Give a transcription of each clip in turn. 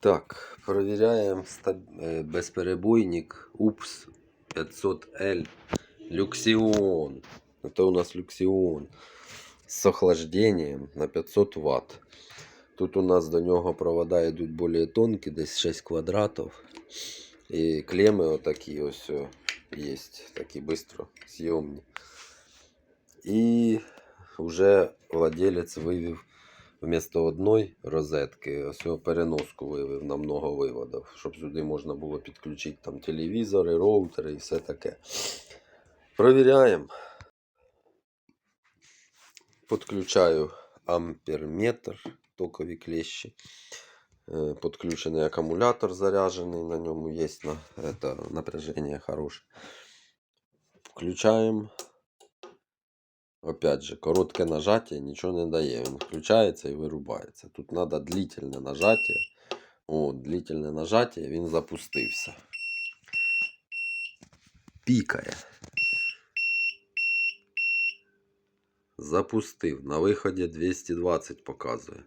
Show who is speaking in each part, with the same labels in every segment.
Speaker 1: Так, перевіряємо стаб- е, безперебойник UPS 500L Люксион. Это у нас Люксион с охлаждением на 500 Вт. Тут у нас до нього провода йдуть більш тонкі, десь 6 квадратів. І клеми отакі ось о, є, такі бистро зйомні. І вже владелець вивів Вмісто одної розетки, ось його переноску вивів на много виводів, щоб сюди можна було підключити там телевізори, роутери і все таке. Провіряємо. Подключаю амперметр, токові клещі. Е, Подключений акумулятор заряджений, на ньому є это, напряжение хороше. Включаємо. Опять же, коротке нажаття нічого не дає. Він включається і вирубається. Тут треба длительне нажаття. О, длительне нажаття, він запустився. Пікає. Запустив. На виході 220 показує.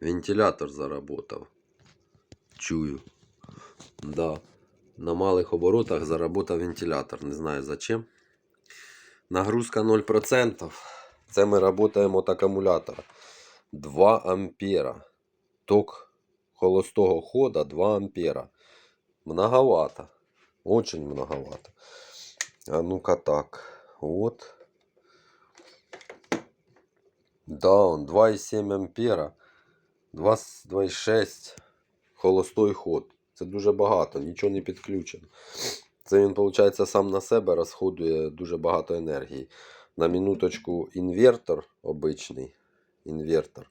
Speaker 1: Вентилятор заработав. Чую. Да. На малих оборотах заработав вентилятор. Не знаю зачем. Нагрузка 0%. Це ми працюємо від акумулятора. 2 ампера. Ток холостого хода 2 ампера. Многовато. Очень многовато. А ну-ка так. Вот. Да, он 2,7 ампера. 2 2,6 холостой ход. Це дуже багато, нічого не підключено. Це він, виходить, сам на себе розходує дуже багато енергії. На минуточку інвертор обичний. Інвертор.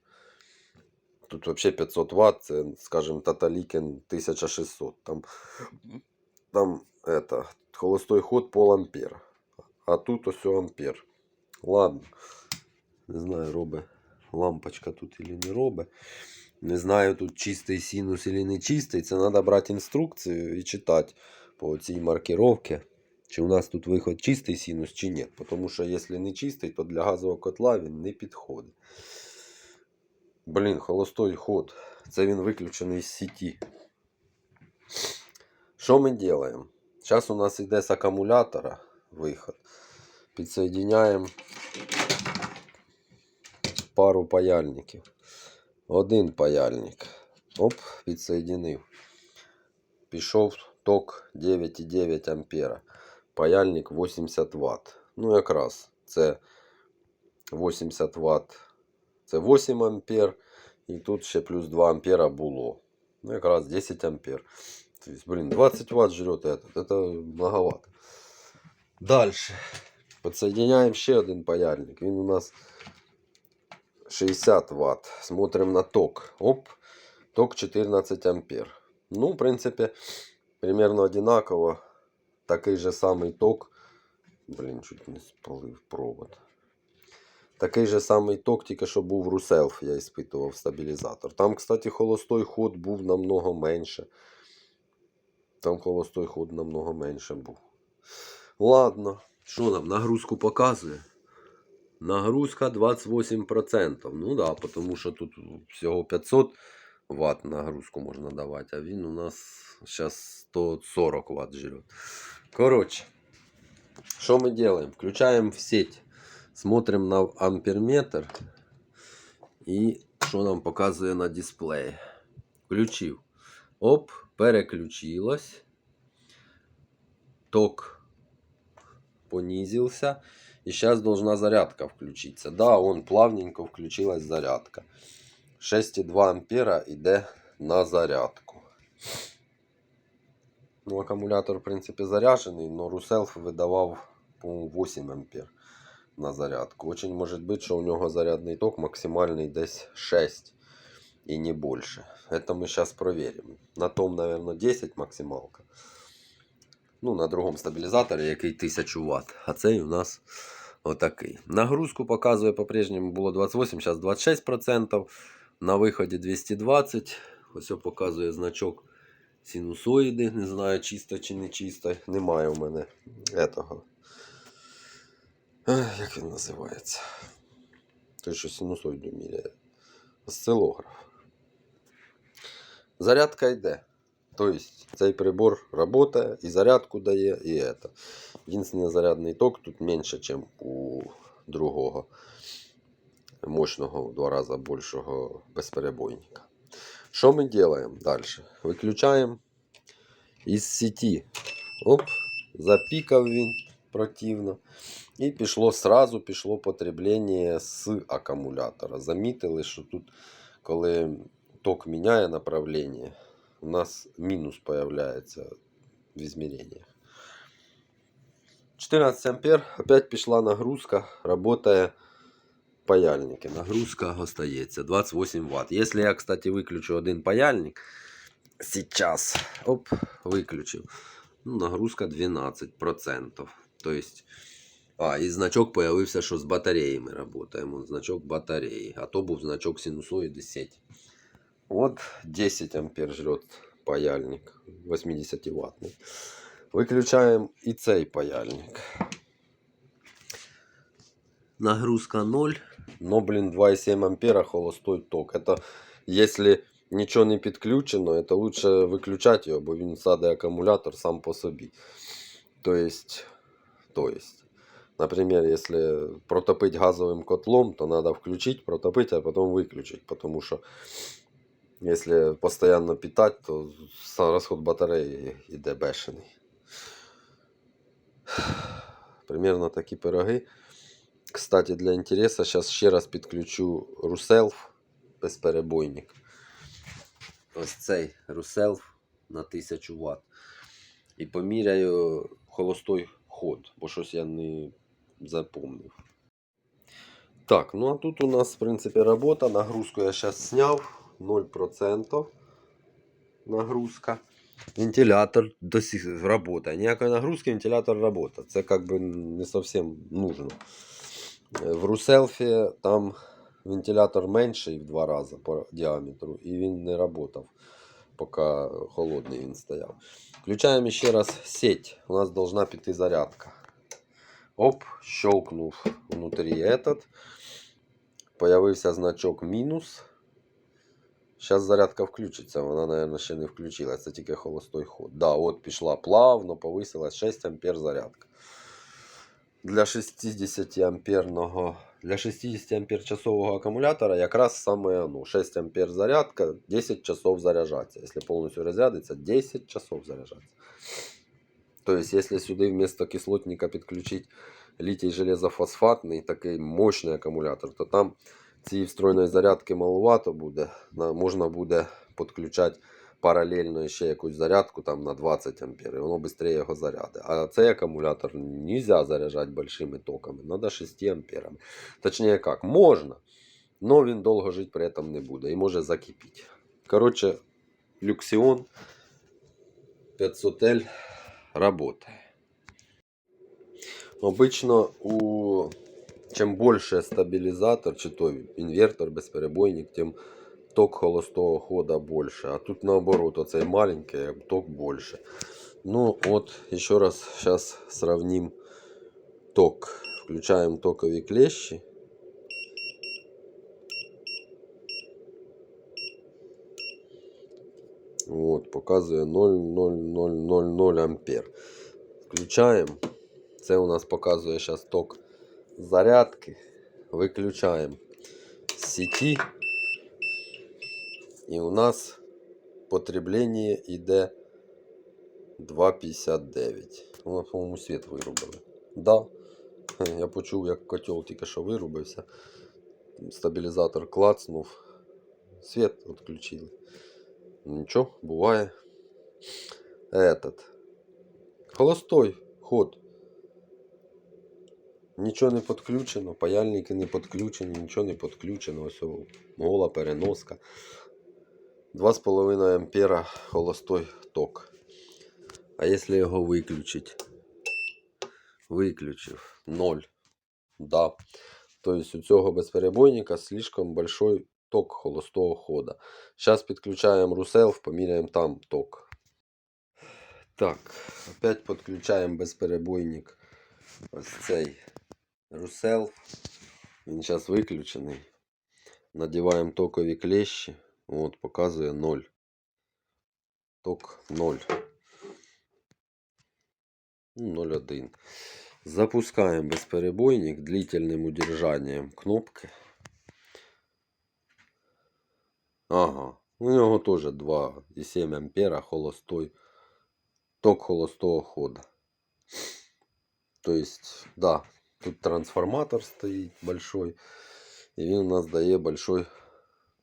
Speaker 1: Тут взагалі 500 Вт, це, скажімо, Таталікен 1600. Там, там это, холостой ход пол ампер. А тут ось ампер. Ладно. Не знаю, робить лампочка тут или не робить. Не знаю, тут чистий синус или не чистий. Це треба брати інструкцію і читати по цій маркировці. Чи у нас тут виход чистий синус, чи ні. Тому що якщо не чистий, то для газового котла він не підходить. Блін, холостой ход. Це він виключений з сеті. Що ми робимо? Зараз у нас йде з акумулятора виход. Підсоединяємо пару паяльників. Один паяльник. Оп, підсоединив. Пішов ток 9,9 ампера. Паяльник 80 Вт. Ну, якраз це 80 Вт. Це 8 ампер. І тут ще плюс 2 ампера було. Ну, якраз 10 ампер. То есть, блин, 20 Вт жрет этот. Это многовато. Дальше. Подсоединяем ще один паяльник. Він у нас 60 Вт. Смотрим на ток. Оп. Ток 14 ампер. Ну, в принципе, примерно одинаково. Такий же самий ток. Блін, чуть не спалив провод. Такий же самий ток, тільки що був Руселф, я іспитував стабілізатор. Там, кстати, холостой ход був намного менше. Там холостой ход намного менше був. Ладно, що нам, нагрузку показує? Нагрузка 28%. Ну да, тому що тут всього 500 Вт нагрузку можна давати, а він у нас зараз 140 Вт жрет. Короче, що ми делаем? Включаємо в сеть, смотрим на амперметр і що нам показує на дисплеї. Включив. Оп, переключилось. Ток понизился. И сейчас должна зарядка включиться. Да, он плавненько включилась зарядка. 6,2 ампера йде на зарядку. Ну, акумулятор, в принципі, заряджений, но Руселф видавав, по-моему, 8 ампер на зарядку. Очень може бути, що у нього зарядний ток максимальний десь 6 і не більше. Это ми зараз проверим. На том, наверное, 10 максималка. Ну, на другому стабілізаторі, який 1000 Вт. А цей у нас отакий. Нагрузку показує по-прежньому було 28, зараз 26%. На виході 220. Ось ось показує значок синусоїди. Не знаю, чисто чи не чисто. Немає у мене этого. Ех, Як він називається? Той, що синусоїду міряє. Осцилограф. зарядка йде. Тобто цей прибор працює, і зарядку дає, і це. Єдиний зарядний ток тут менше, ніж у другого мощного в два рази більшого безперебойника. Що ми робимо далі? Виключаємо із сеті. Оп, запікав він противно. І пішло сразу пішло потреблення з акумулятора. Замітили, що тут, коли ток міняє направлення, у нас мінус появляється в измерениях. 14 ампер, опять пішла нагрузка, работає паяльники. Нагрузка остається 28 Вт. Если я, кстати, выключу один паяльник, сейчас, оп, выключил, ну, нагрузка 12%. То есть, а, і значок появився, що з батареями работаємо. Значок батареї. А то був значок синусоїди сеть. Вот 10 ампер жрет паяльник 80 ваттный. Выключаем и цей паяльник. Нагрузка 0, но, блин, 2,7 ампера холостой ток. Это если ничего не підключено, это лучше выключать його, бо він саде акумулятор сам по собі. То есть, то есть, например, если протопить газовым котлом, то надо включить, протопить, а потом выключить, потому что если постоянно питать, то сам расход батареи іде бешений. Примерно такі пироги. Кстати, для интереса сейчас ще раз підключу Руселф безперебойник. Ось цей Руселф на 1000 Вт. І поміряю холостой ход, бо щось я не запомнив. Так, ну а тут у нас, в принципі, робота. Нагрузку я зараз зняв. 0% нагрузка. Вентилятор до сих работает. Ніякої нагрузки, вентилятор работает. Це как бы не совсем нужно. Е, В Руселфі там вентилятор менший в два рази по діаметру, і він не працював, поки холодний він стояв. Включаємо ще раз сеть. У нас должна піти зарядка. Оп, щелкнув внутрі этот. Появився значок мінус. Зараз зарядка включиться, вона, мабуть, ще не включилась, це тільки холостой ход. Да, от пішла плавно, повисилась 6 ампер зарядка. Для 60 амперного, для 60 ампер часового акумулятора якраз саме оно. 6 ампер зарядка, 10 часов заряджаться. Якщо повністю розрядиться, 10 часов заряджаться. То есть, если сюди вместо кислотника підключити літій железофосфатний, такий мощний акумулятор, то там цієї встроєної зарядки маловато буде. Можна буде підключати паралельно ще якусь зарядку там на 20 ампер, і воно швидше його заряде. А цей акумулятор не можна заряджати большими токами, треба 6 амперами. Точніше як, можна, але він довго жити при этом не буде і може закипіти. Коротше, люксіон 500L работає. Обично у чем больше стабилизатор, чи то инвертор, бесперебойник, тем ток холостого хода больше. А тут наоборот, оцей маленький, а ток больше. Ну вот, еще раз сейчас сравним ток. Включаем токовые клещи. Вот, показує 0,0000 ампер. Включаємо. Це у нас показує зараз ток зарядки. Виключаємо з сеті. І у нас потреблення йде 2,59. Воно, по-моєму, світ вирубили. Да. Я почув, як котел тільки що вирубився. Стабілізатор клацнув. Світ відключили. Нічого, буває. Этот. Холостой ход. Нічого не підключено, паяльники не підключені, нічого не підключено. Ось гола переноска. 2,5 ампера холостой ток. А якщо його виключити? Виключив 0. Да. Тобто у цього безперебойника слишком большой ток холостого хода. Зараз підключаємо Руселф, поміряємо там ток. Так, опять підключаємо безперебойник. Ось цей Руселф. Він зараз виключений. Надіваємо токові клещі. От, показує 0. ток 0. Ну, 0,1. Запускаем бесперебойник длительным удержанием кнопки. Ага. У нього теж 2,7 ампера холостой. Ток холостого хода. То есть, да, тут трансформатор стоїть большой. І він у нас дає большой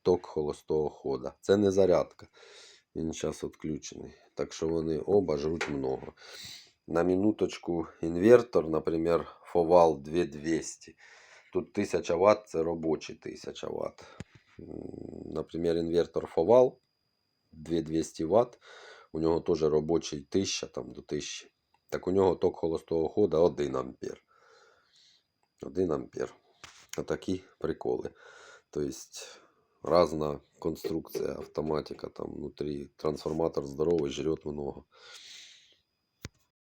Speaker 1: ток холостого хода. Це не зарядка. Він зараз відключений. Так що вони оба жруть много. На минуточку інвертор, наприклад, Фовал 2200. Тут 1000 Вт це робочий 1000 Вт. Наприклад, інвертор Фовал 2200 Вт. У нього теж робочий 1000 там, до 1000. Так у нього ток холостого хода 1 ампер. 1 ампер. Отакі приколи. Тобто разна конструкція, автоматика там внутри. Трансформатор здоровий, жрет много.